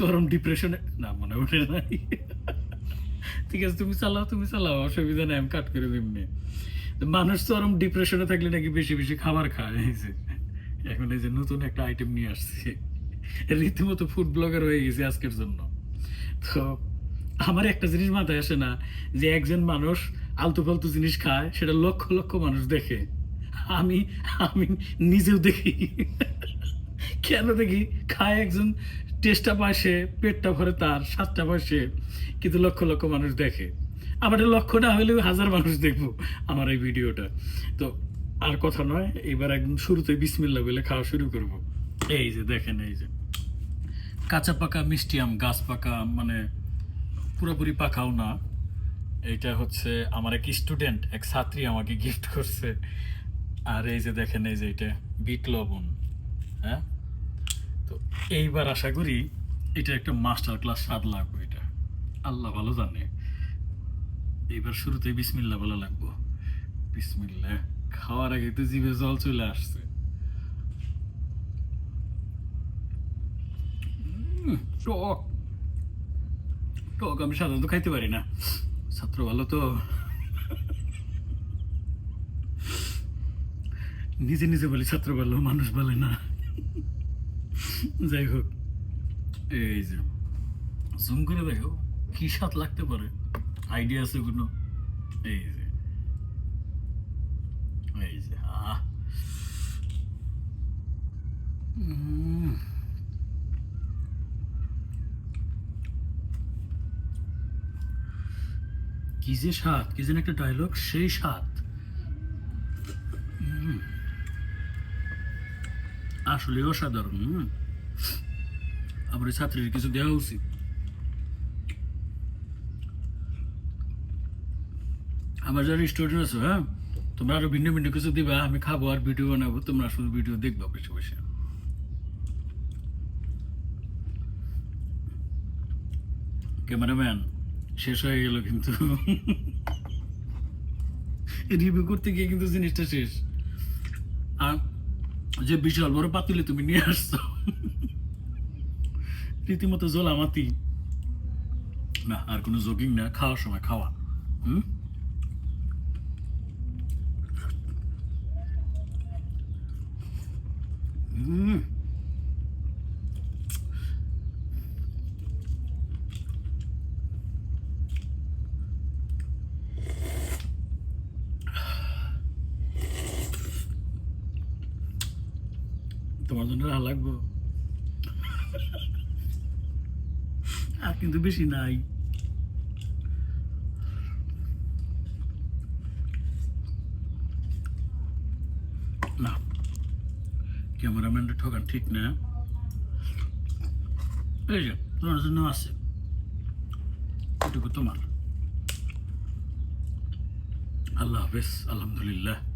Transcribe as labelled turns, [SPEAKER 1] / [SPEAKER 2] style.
[SPEAKER 1] চরম ডিপ্রেশনে না, মনে ওঠে নাই। ঠিক আছে, তুমি চালাও তুমি চালাও, অসুবিধা নেই, আমি কাট করে দিমনি তো মানুষ চরম ডিপ্রেশনে থাকলে নাকি বেশি বেশি খাবার খায় এখন এই যে নতুন একটা আইটেম নিয়ে আসছে। রীতিমতো ফুড ব্লগার হয়ে গেছে আজকের জন্য। তো আমার একটা জিনিস মাথায় আসে না, যে একজন মানুষ আলতু ফালতু জিনিস খায়, সেটা লক্ষ লক্ষ মানুষ দেখে। আমি আমি নিজেও দেখি। কেন দেখি? খায় একজন টেস্টটা পায় সে পেটটা ভরে তার স্বাদটা পায় কিন্তু লক্ষ লক্ষ মানুষ দেখে। আমার এটা লক্ষ্য না হলেও হাজার মানুষ দেখব আমার এই ভিডিওটা। তো আর কথা নয়, এবার একদম শুরুতে বিসমিল্লা বলে খাওয়া শুরু করব। এই যে দেখেন, এই যে। কাঁচা পাকা, মিষ্টি আম, গাছ পাকা মানে পুরোপুরি পাকাও না। এটা হচ্ছে আমার এক স্টুডেন্ট, এক ছাত্রী আমাকে গিফট করছে। আর এই যে দেখেন, এই যে এটা, বিট লবণ হ্যাঁ? এইবার আশা করি এটা একটা মাস্টার ক্লাস স্বাদ লাগবে এটা। আল্লাহ ভালো জানে। এইবার শুরুতে বিসমিল্লা বলা লাগবো। বিসমিল্লা খাওয়ার আগে তো জিভে জল চলে আসছে। টক। টক আমি সাধারণত খাইতে পারি না। ছাত্র ভালো তো। নিজে নিজে বলি, ছাত্র ভালো, মানুষ বলে না। যাই হোক, এই যে জুম করে দেখো, কি স্বাদ লাগতে পারে আইডিয়া আছে কোনো এই যে এই যে কি যে স্বাদ, কি যেন একটা ডায়লগ সেই স্বাদ। আসলে অসাধারণ হুম। আমার ছাত্রীর কিছু দেওয়া উচিত। আমার যারা স্টুডেন্ট আছো হ্যাঁ তোমরা আরও ভিন্ন ভিন্ন কিছু দিবা, আমি খাব আর ভিডিও বানাবো, তোমরা শুধু ভিডিও দেখবা বসে বসে ক্যামেরাম্যান শেষ হয়ে গেল কিন্তু। রিভিউ করতে গিয়ে কিন্তু জিনিসটা শেষ। আর যে বিশাল বড় পাতিলে তুমি নিয়ে আসছো। রীতিমতো জোলামাতি। না আর কোনো জগিং না খাওয়ার সময় খাওয়া। হুম? তোমার জন্য লাগবো? আর কিন্তু বেশি নাই। না, ক্যামেরাম্যানটা ঠকান ঠিক না। এই যে, তোমার জন্য আছে। এটুকু তোমার। আল্লাহ হাফেজ, আলহামদুলিল্লাহ।